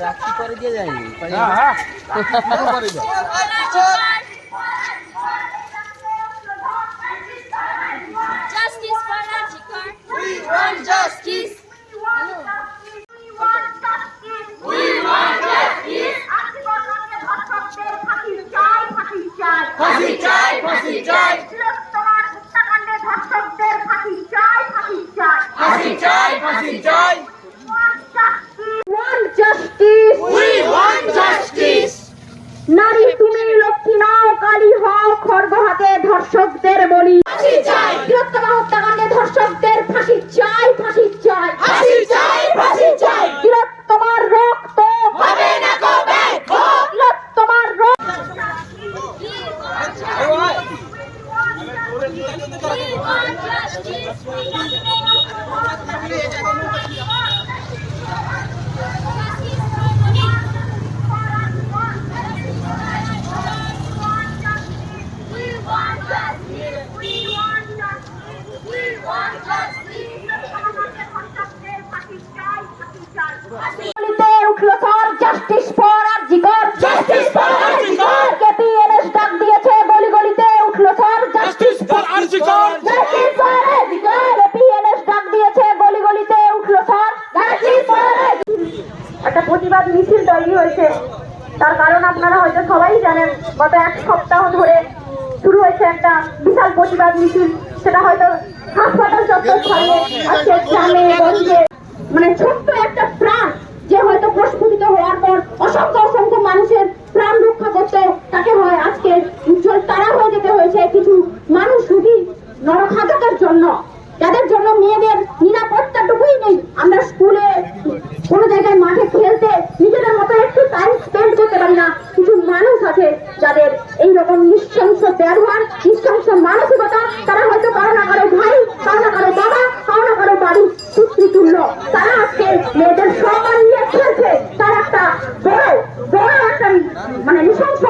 রাখি করে দিয়ে যায়নি করে যায় উঠল সর জাস্টিস ফর আর জিগর জাস্টিস ফর প্রতিবাদ মিছিল তৈরি হয়েছে। তার কারণ আপনারা হয়তো সবাই জানেন, গত এক সপ্তাহ ধরে শুরু হয়েছে একটা বিশাল প্রতিবাদ মিছিল। সেটা হয়তো হাসপাতাল চত্বর মানে ছোট্ট একটা প্রাণ যে হয়তো আজকে মেয়েদের সম্মান নিয়ে খেলছে তার একটা বড় বড় একটা মানে নৃশংস